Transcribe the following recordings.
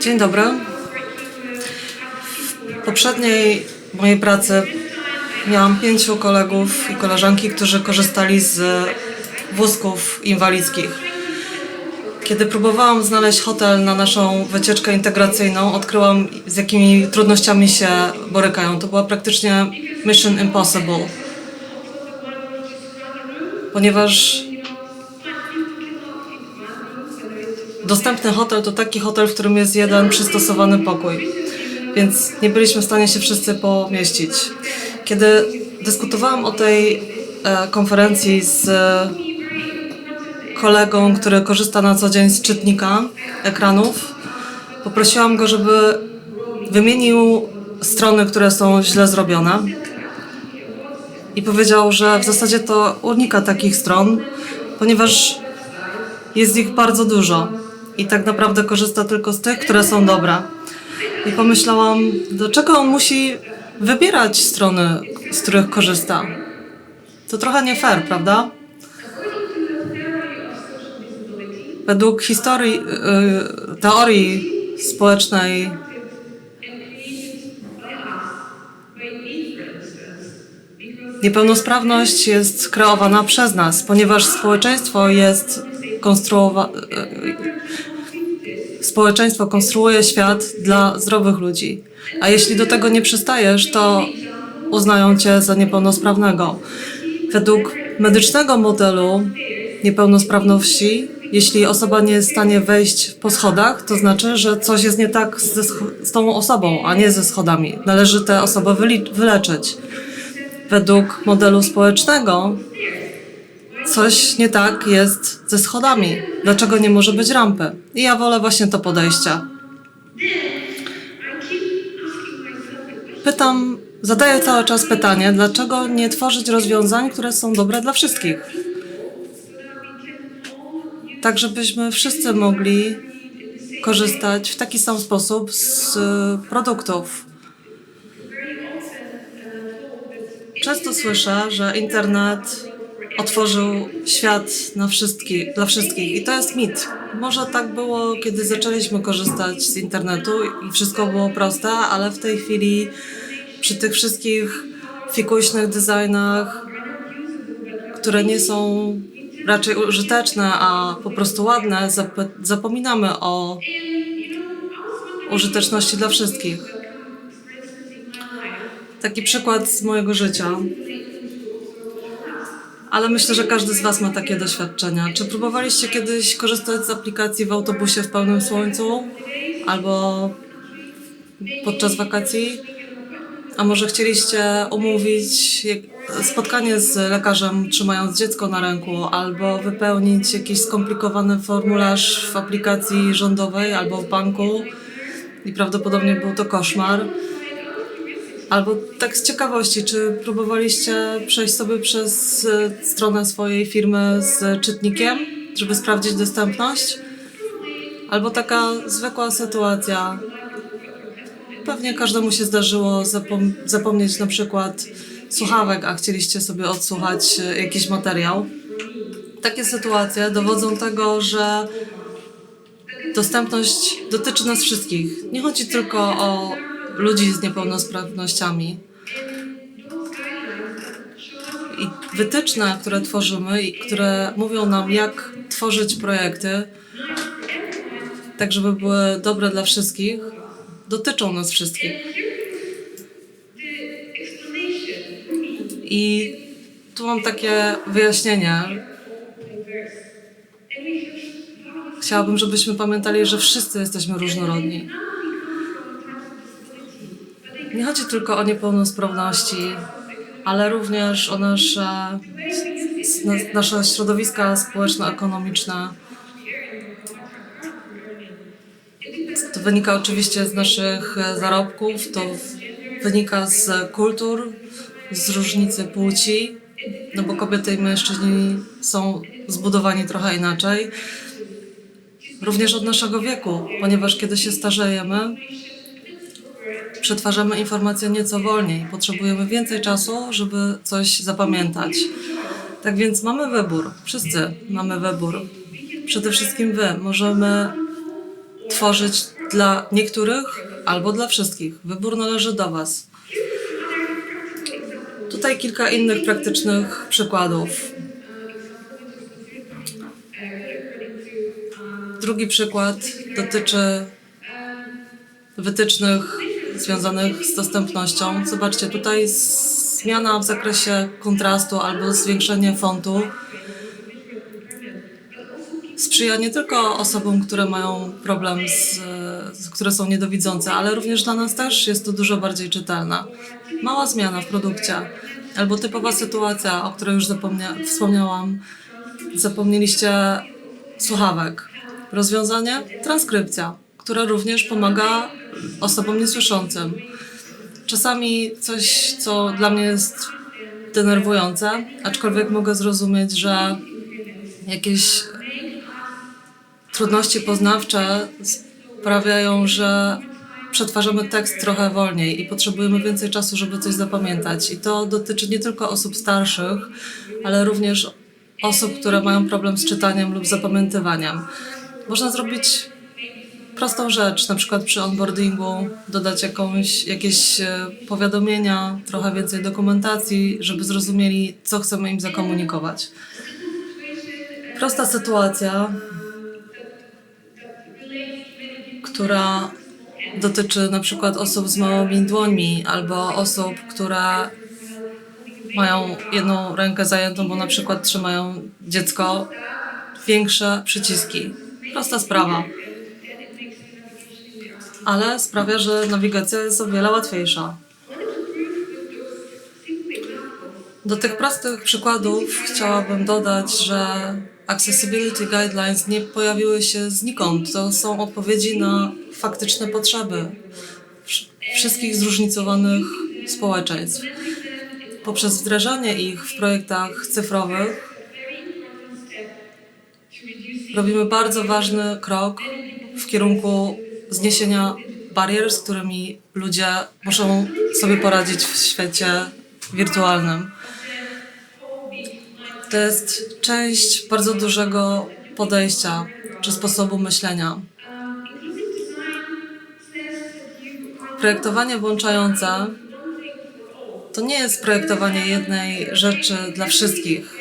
Dzień dobry. W poprzedniej mojej pracy miałam pięciu kolegów i koleżanki, którzy korzystali z wózków inwalidzkich. Kiedy próbowałam znaleźć hotel na naszą wycieczkę integracyjną, odkryłam, z jakimi trudnościami się borykają. To była praktycznie mission impossible. Ponieważ dostępny hotel to taki hotel, w którym jest jeden przystosowany pokój. Więc nie byliśmy w stanie się wszyscy pomieścić. Kiedy dyskutowałam o tej e, konferencji z e, kolegą, który korzysta na co dzień z czytnika ekranów, poprosiłam go, żeby wymienił strony, które są źle zrobione. I powiedział, że w zasadzie to unika takich stron, ponieważ jest ich bardzo dużo i tak naprawdę korzysta tylko z tych, które są dobre. I pomyślałam, dlaczego on musi wybierać strony, z których korzysta? To trochę nie fair, prawda? Według historii, y, teorii społecznej Niepełnosprawność jest kreowana przez nas, ponieważ społeczeństwo jest konstruowane. Społeczeństwo konstruuje świat dla zdrowych ludzi. A jeśli do tego nie przystajesz, to uznają cię za niepełnosprawnego. Według medycznego modelu niepełnosprawności, jeśli osoba nie jest w stanie wejść po schodach, to znaczy, że coś jest nie tak scho- z tą osobą, a nie ze schodami. Należy tę osobę wyleczyć według modelu społecznego coś nie tak jest ze schodami. Dlaczego nie może być rampy? I ja wolę właśnie to podejście. Pytam, zadaję cały czas pytanie, dlaczego nie tworzyć rozwiązań, które są dobre dla wszystkich? Tak, żebyśmy wszyscy mogli korzystać w taki sam sposób z y, produktów. Często słyszę, że internet otworzył świat na wszystkich, dla wszystkich i to jest mit. Może tak było, kiedy zaczęliśmy korzystać z internetu i wszystko było proste, ale w tej chwili przy tych wszystkich fikuśnych designach, które nie są raczej użyteczne, a po prostu ładne, zap- zapominamy o użyteczności dla wszystkich. Taki przykład z mojego życia. Ale myślę, że każdy z Was ma takie doświadczenia. Czy próbowaliście kiedyś korzystać z aplikacji w autobusie w pełnym słońcu? Albo podczas wakacji? A może chcieliście umówić spotkanie z lekarzem, trzymając dziecko na ręku, albo wypełnić jakiś skomplikowany formularz w aplikacji rządowej albo w banku? I prawdopodobnie był to koszmar. Albo tak z ciekawości, czy próbowaliście przejść sobie przez e, stronę swojej firmy z czytnikiem, żeby sprawdzić dostępność? Albo taka zwykła sytuacja. Pewnie każdemu się zdarzyło zapom- zapomnieć na przykład słuchawek, a chcieliście sobie odsłuchać e, jakiś materiał. Takie sytuacje dowodzą tego, że dostępność dotyczy nas wszystkich. Nie chodzi tylko o ludzi z niepełnosprawnościami. I wytyczne, które tworzymy i które mówią nam, jak tworzyć projekty, tak żeby były dobre dla wszystkich, dotyczą nas wszystkich. I tu mam takie wyjaśnienie. Chciałabym, żebyśmy pamiętali, że wszyscy jesteśmy różnorodni. Nie chodzi tylko o niepełnosprawności, ale również o nasze, nasze środowiska społeczno-ekonomiczne. To wynika oczywiście z naszych zarobków, to wynika z kultur, z różnicy płci, no bo kobiety i mężczyźni są zbudowani trochę inaczej. Również od naszego wieku, ponieważ kiedy się starzejemy, przetwarzamy informacje nieco wolniej. Potrzebujemy więcej czasu, żeby coś zapamiętać. Tak więc mamy wybór. Wszyscy mamy wybór. Przede wszystkim wy. Możemy tworzyć dla niektórych albo dla wszystkich. Wybór należy do Was. Tutaj kilka innych praktycznych przykładów. Drugi przykład dotyczy wytycznych związanych z dostępnością. Zobaczcie, tutaj zmiana w zakresie kontrastu albo zwiększenie fontu sprzyja nie tylko osobom, które mają problem, z, które są niedowidzące, ale również dla nas też jest to dużo bardziej czytelne. Mała zmiana w produkcie albo typowa sytuacja, o której już wspomniałam. Zapomnieliście słuchawek. Rozwiązanie? Transkrypcja, która również pomaga osobom niesłyszącym. Czasami coś, co dla mnie jest denerwujące, aczkolwiek mogę zrozumieć, że jakieś trudności poznawcze sprawiają, że przetwarzamy tekst trochę wolniej i potrzebujemy więcej czasu, żeby coś zapamiętać. I to dotyczy nie tylko osób starszych, ale również osób, które mają problem z czytaniem lub zapamiętywaniem. Można zrobić prostą rzecz, na przykład przy onboardingu dodać jakąś, jakieś e, powiadomienia, trochę więcej dokumentacji, żeby zrozumieli, co chcemy im zakomunikować. Prosta sytuacja, która dotyczy na przykład osób z małymi dłońmi albo osób, które mają jedną rękę zajętą, bo na przykład trzymają dziecko, większe przyciski. Prosta sprawa. Ale sprawia, że nawigacja jest o wiele łatwiejsza. Do tych prostych przykładów chciałabym dodać, że Accessibility Guidelines nie pojawiły się znikąd. To są odpowiedzi na faktyczne potrzeby wsz- wszystkich zróżnicowanych społeczeństw. Poprzez wdrażanie ich w projektach cyfrowych robimy bardzo ważny krok w kierunku zniesienia barier, z którymi ludzie muszą sobie poradzić w świecie wirtualnym. To jest część bardzo dużego podejścia czy sposobu myślenia. Projektowanie włączające to nie jest projektowanie jednej rzeczy dla wszystkich.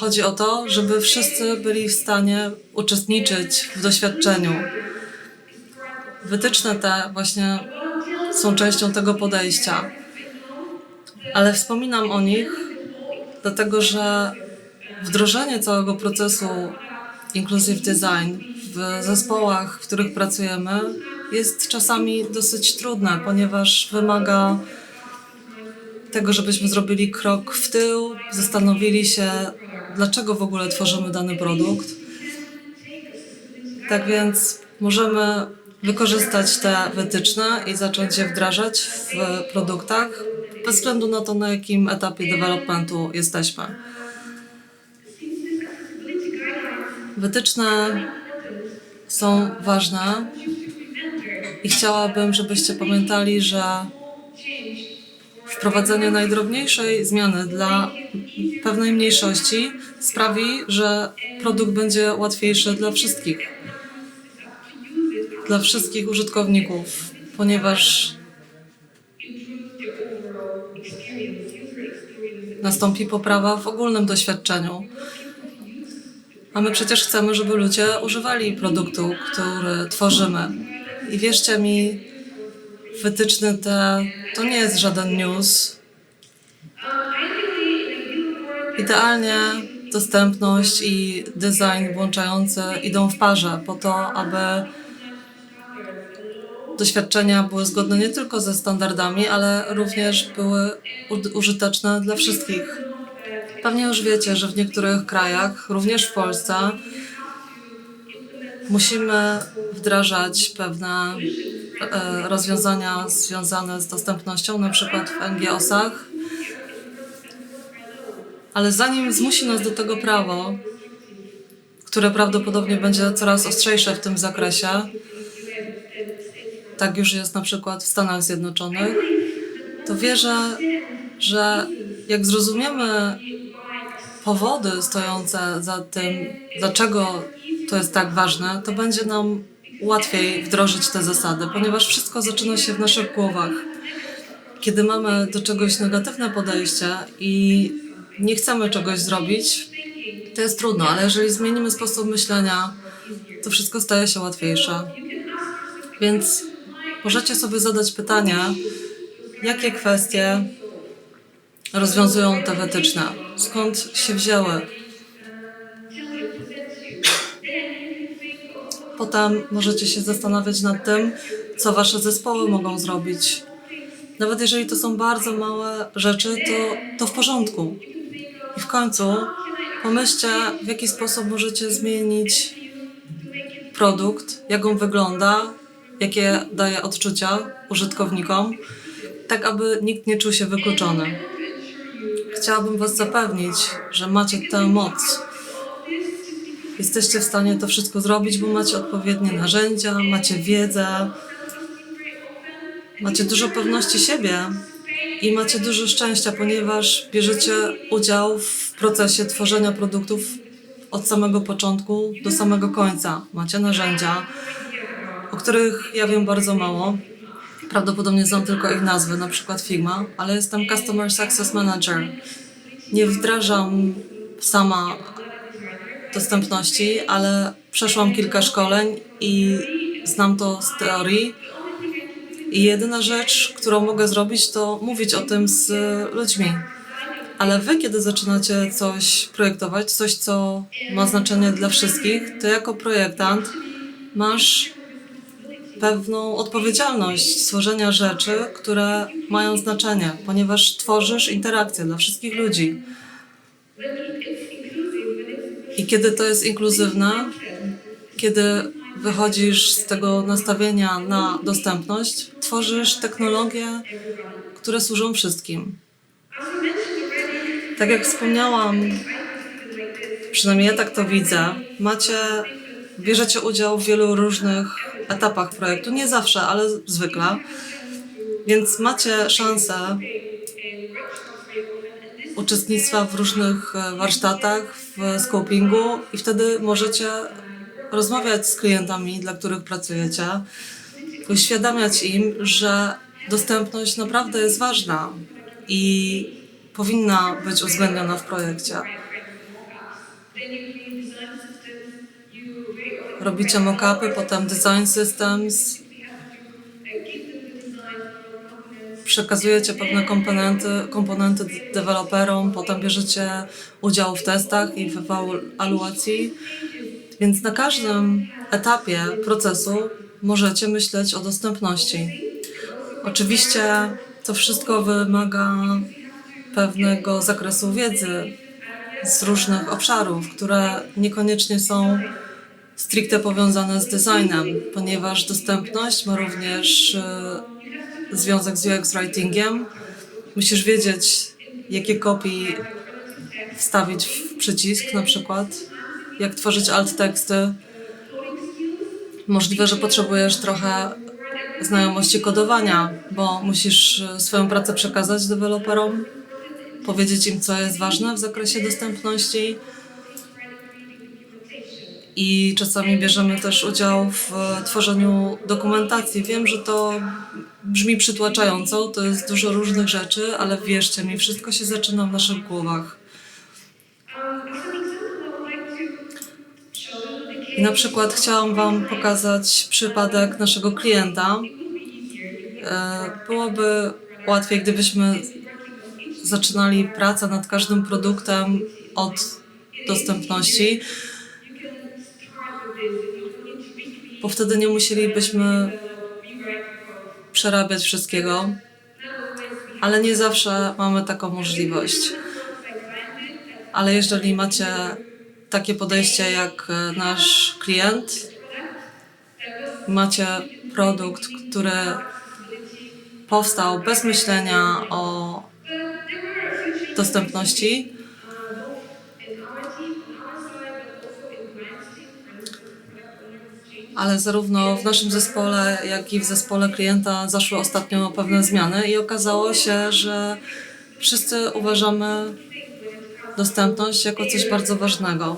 Chodzi o to, żeby wszyscy byli w stanie uczestniczyć w doświadczeniu. Wytyczne te właśnie są częścią tego podejścia. Ale wspominam o nich, dlatego że wdrożenie całego procesu Inclusive Design w zespołach, w których pracujemy, jest czasami dosyć trudne, ponieważ wymaga tego, żebyśmy zrobili krok w tył, zastanowili się, dlaczego w ogóle tworzymy dany produkt. Tak więc możemy wykorzystać te wytyczne i zacząć je wdrażać w produktach, bez względu na to, na jakim etapie developmentu jesteśmy. Wytyczne są ważne i chciałabym, żebyście pamiętali, że wprowadzenie najdrobniejszej zmiany dla pewnej mniejszości sprawi, że produkt będzie łatwiejszy dla wszystkich. Dla wszystkich użytkowników, ponieważ nastąpi poprawa w ogólnym doświadczeniu. A my przecież chcemy, żeby ludzie używali produktu, który tworzymy. I wierzcie mi, wytyczne te to nie jest żaden news. Idealnie dostępność i design włączający idą w parze po to, aby doświadczenia były zgodne nie tylko ze standardami, ale również były użyteczne dla wszystkich. Pewnie już wiecie, że w niektórych krajach, również w Polsce, musimy wdrażać pewne e, rozwiązania związane z dostępnością, na przykład w NGO-sach. Ale zanim zmusi nas do tego prawo, które prawdopodobnie będzie coraz ostrzejsze w tym zakresie, tak już jest na przykład w Stanach Zjednoczonych, to wierzę, że jak zrozumiemy powody stojące za tym, dlaczego to jest tak ważne, to będzie nam łatwiej wdrożyć te zasady, ponieważ wszystko zaczyna się w naszych głowach. Kiedy mamy do czegoś negatywne podejście i nie chcemy czegoś zrobić, to jest trudno, ale jeżeli zmienimy sposób myślenia, to wszystko staje się łatwiejsze. Więc możecie sobie zadać pytanie, jakie kwestie rozwiązują te wytyczne, skąd się wzięły. Potem możecie się zastanawiać nad tym, co wasze zespoły mogą zrobić. Nawet jeżeli to są bardzo małe rzeczy, to, to w porządku. I w końcu pomyślcie, w jaki sposób możecie zmienić produkt, jak on wygląda, jakie daje odczucia użytkownikom, tak aby nikt nie czuł się wykluczony. Chciałabym Was zapewnić, że macie tę moc. Jesteście w stanie to wszystko zrobić, bo macie odpowiednie narzędzia, macie wiedzę, macie dużo pewności siebie i macie dużo szczęścia, ponieważ bierzecie udział w procesie tworzenia produktów od samego początku do samego końca. Macie narzędzia, o których ja wiem bardzo mało. Prawdopodobnie znam tylko ich nazwy, na przykład Figma, ale jestem Customer Success Manager. Nie wdrażam sama dostępności, ale przeszłam kilka szkoleń i znam to z teorii. I jedyna rzecz, którą mogę zrobić, to mówić o tym z ludźmi. Ale wy, kiedy zaczynacie coś projektować, coś, co ma znaczenie dla wszystkich, to jako projektant masz pewną odpowiedzialność stworzenia rzeczy, które mają znaczenie, ponieważ tworzysz interakcję dla wszystkich ludzi. I kiedy to jest inkluzywne, kiedy wychodzisz z tego nastawienia na dostępność, tworzysz technologie, które służą wszystkim. Tak jak wspomniałam, przynajmniej ja tak to widzę, macie, bierzecie udział w wielu różnych etapach projektu, nie zawsze, ale zwykle, więc macie szansę uczestnictwa w różnych e, warsztatach, w scopingu i wtedy możecie rozmawiać z klientami, dla których pracujecie, uświadamiać im, że dostępność naprawdę jest ważna i powinna być uwzględniona w projekcie. Robicie mock-upy, potem design systems, przekazujecie pewne komponenty, komponenty deweloperom, potem bierzecie udział w testach i w ewaluacji. Więc na każdym etapie procesu możecie myśleć o dostępności. Oczywiście to wszystko wymaga pewnego zakresu wiedzy z różnych obszarów, które niekoniecznie są stricte powiązane z designem, ponieważ dostępność ma również e, związek z UX writingiem. Musisz wiedzieć, jakie kopii wstawić w przycisk na przykład, jak tworzyć alt teksty. Możliwe, że potrzebujesz trochę znajomości kodowania, bo musisz e, swoją pracę przekazać deweloperom, powiedzieć im, co jest ważne w zakresie dostępności. I czasami bierzemy też udział w e, tworzeniu dokumentacji. Wiem, że to brzmi przytłaczająco, to jest dużo różnych rzeczy, ale wierzcie mi, wszystko się zaczyna w naszych głowach. I na przykład chciałam Wam pokazać przypadek naszego klienta. E, Byłoby łatwiej, gdybyśmy zaczynali pracę nad każdym produktem od dostępności, bo wtedy nie musielibyśmy przerabiać wszystkiego, ale nie zawsze mamy taką możliwość. Ale jeżeli macie takie podejście jak e, nasz klient, macie produkt, który powstał bez myślenia o dostępności, ale zarówno w naszym zespole, jak i w zespole klienta zaszły ostatnio pewne zmiany i okazało się, że wszyscy uważamy dostępność jako coś bardzo ważnego.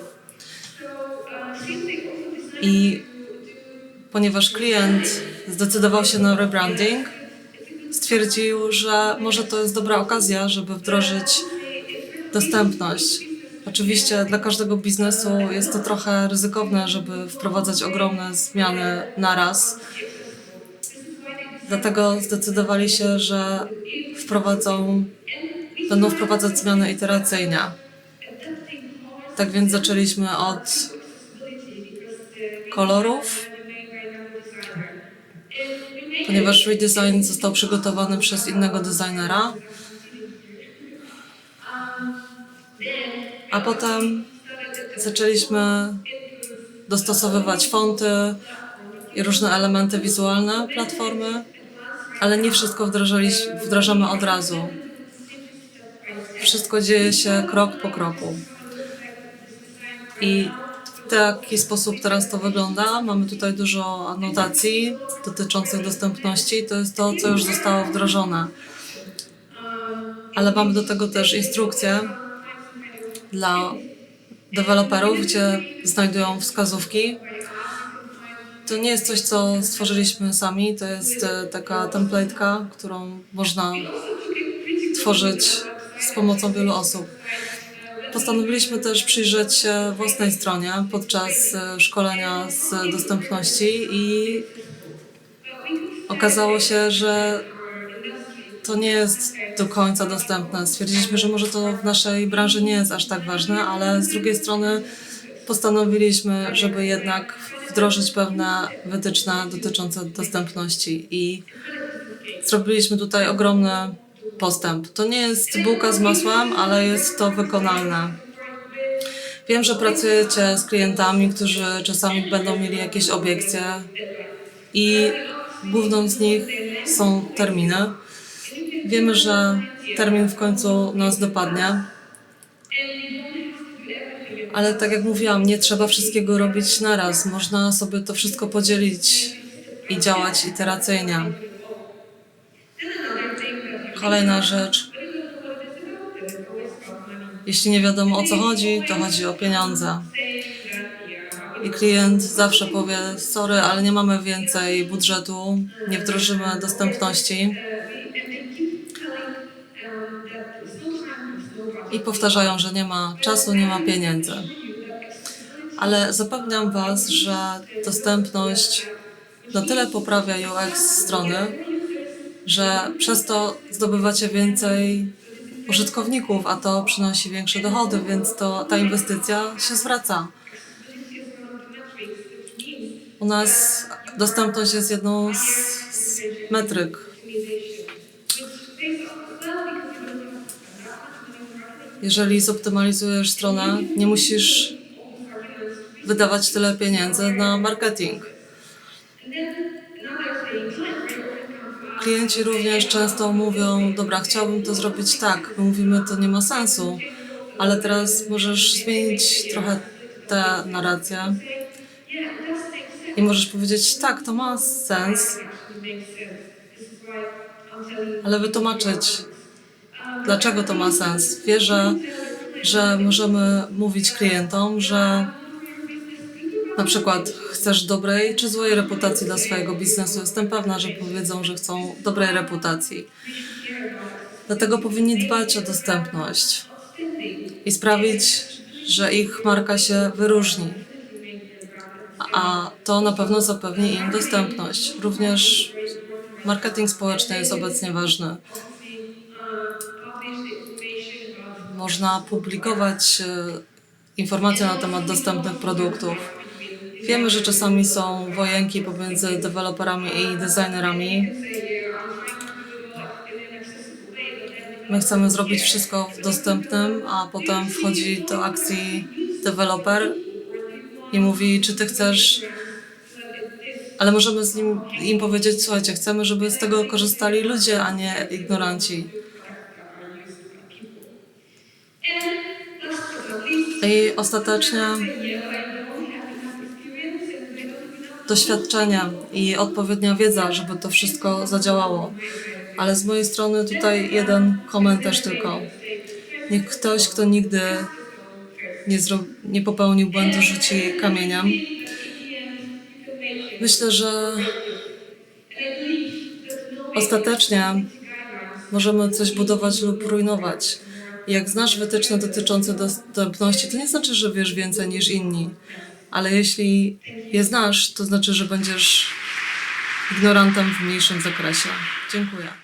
I ponieważ klient zdecydował się na rebranding, stwierdził, że może to jest dobra okazja, żeby wdrożyć dostępność. Oczywiście dla każdego biznesu jest to trochę ryzykowne, żeby wprowadzać ogromne zmiany naraz. Dlatego zdecydowali się, że wprowadzą, będą wprowadzać zmiany iteracyjnie. Tak więc zaczęliśmy od kolorów, ponieważ redesign został przygotowany przez innego designera. A potem zaczęliśmy dostosowywać fonty i różne elementy wizualne platformy, ale nie wszystko wdrażamy od razu. Wszystko dzieje się krok po kroku. I w taki sposób teraz to wygląda. Mamy tutaj dużo anotacji dotyczących dostępności. To jest to, co już zostało wdrożone. Ale mamy do tego też instrukcje dla deweloperów, gdzie znajdują wskazówki. To nie jest coś, co stworzyliśmy sami, to jest e, taka template'ka, którą można tworzyć z pomocą wielu osób. Postanowiliśmy też przyjrzeć się własnej stronie podczas e, szkolenia z dostępności i okazało się, że to nie jest do końca dostępne. Stwierdziliśmy, że może to w naszej branży nie jest aż tak ważne, ale z drugiej strony postanowiliśmy, żeby jednak wdrożyć pewne wytyczne dotyczące dostępności i zrobiliśmy tutaj ogromny postęp. To nie jest bułka z masłem, ale jest to wykonalne. Wiem, że pracujecie z klientami, którzy czasami będą mieli jakieś obiekcje i główną z nich są terminy. Wiemy, że termin w końcu nas dopadnie. Ale tak jak mówiłam, nie trzeba wszystkiego robić naraz. Można sobie to wszystko podzielić i działać iteracyjnie. Kolejna rzecz. Jeśli nie wiadomo o co chodzi, to chodzi o pieniądze. I klient zawsze powie: Sorry, ale nie mamy więcej budżetu, nie wdrożymy dostępności. I powtarzają, że nie ma czasu, nie ma pieniędzy. Ale zapewniam Was, że dostępność na tyle poprawia UX strony, że przez to zdobywacie więcej użytkowników, a to przynosi większe dochody, więc to ta inwestycja się zwraca. U nas dostępność jest jedną z, z metryk. Jeżeli zoptymalizujesz stronę, nie musisz wydawać tyle pieniędzy na marketing. Klienci również często mówią, dobra, chciałbym to zrobić tak. My mówimy, to nie ma sensu, ale teraz możesz zmienić trochę tę narrację i możesz powiedzieć, tak, to ma sens, ale wytłumaczyć, dlaczego to ma sens. Wierzę, że możemy mówić klientom, że na przykład chcesz dobrej czy złej reputacji dla swojego biznesu. Jestem pewna, że powiedzą, że chcą dobrej reputacji. Dlatego powinni dbać o dostępność i sprawić, że ich marka się wyróżni. A to na pewno zapewni im dostępność. Również marketing społeczny jest obecnie ważny. Można publikować e, informacje na temat dostępnych produktów. Wiemy, że czasami są wojenki pomiędzy deweloperami i designerami. My chcemy zrobić wszystko w dostępnym, a potem wchodzi do akcji deweloper i mówi, czy ty chcesz. Ale możemy z nim, im powiedzieć, słuchajcie, chcemy, żeby z tego korzystali ludzie, a nie ignoranci. I ostatecznie doświadczenie i odpowiednia wiedza, żeby to wszystko zadziałało. Ale z mojej strony tutaj jeden komentarz tylko. Niech ktoś, kto nigdy nie, nie popełnił błędu, rzuci kamieniem. Myślę, że ostatecznie możemy coś budować lub rujnować. Jak znasz wytyczne dotyczące dostępności, to nie znaczy, że wiesz więcej niż inni, ale jeśli je znasz, to znaczy, że będziesz ignorantem w mniejszym zakresie. Dziękuję.